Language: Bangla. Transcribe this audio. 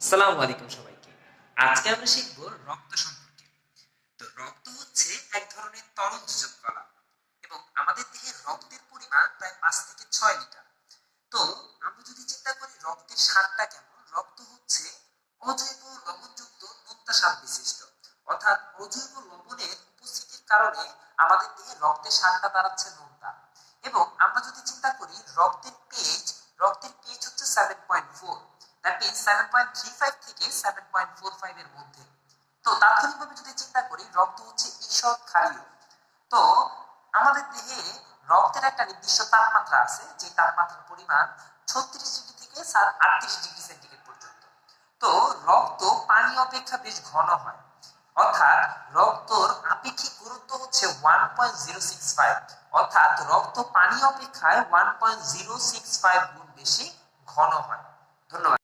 সালাম আলাইকুম সবাইকে। আজকে আমরা শিখব রক্ত সম্পর্কে। তো রক্ত হচ্ছে এক ধরনের তরল যোজক কলা এবং আমাদের দেহে রক্তের পরিমাণ প্রায় পাঁচ থেকে ছয় লিটার। তো আমরা যদি চিন্তা করি রক্তের স্বাদটা কেমন, রক্ত হচ্ছে অজৈব লবণযুক্ত নোত্তা স্বাদ বিশিষ্ট। অর্থাৎ অজৈব লবণের উপস্থিতির কারণে আমাদের দেহে রক্তের স্বাদটা দাঁড়াচ্ছে নোনতা এবং আমরা যদি চিন্তা করি রক্তের পিএইচ রক্তের পিএইচ হচ্ছে seven point four that means seven point three five থেকে সেভেন পয়েন্ট ফোর ফাইভ এর মধ্যে। তো তাৎক্ষণিকভাবে যদি চিন্তা করি, রক্ত হচ্ছে ঈষৎ ক্ষারীয়। তো আমাদের দেহে রক্তের একটা নির্দিষ্ট তাপমাত্রা আছে, যে তাপমাত্রার পরিমাণ ছত্রিশ ডিগ্রি থেকে আটত্রিশ ডিগ্রি সেন্টিগ্রেড পর্যন্ত। তো রক্ত পানি অপেক্ষা বেশ ঘন হয়। অর্থাৎ রক্তর আপেক্ষিক গুরুত্ব হচ্ছে one point zero six five অর্থাৎ রক্ত পানি অপেক্ষায় one point zero six five গুণ বেশি ঘন হয়। ধন্যবাদ।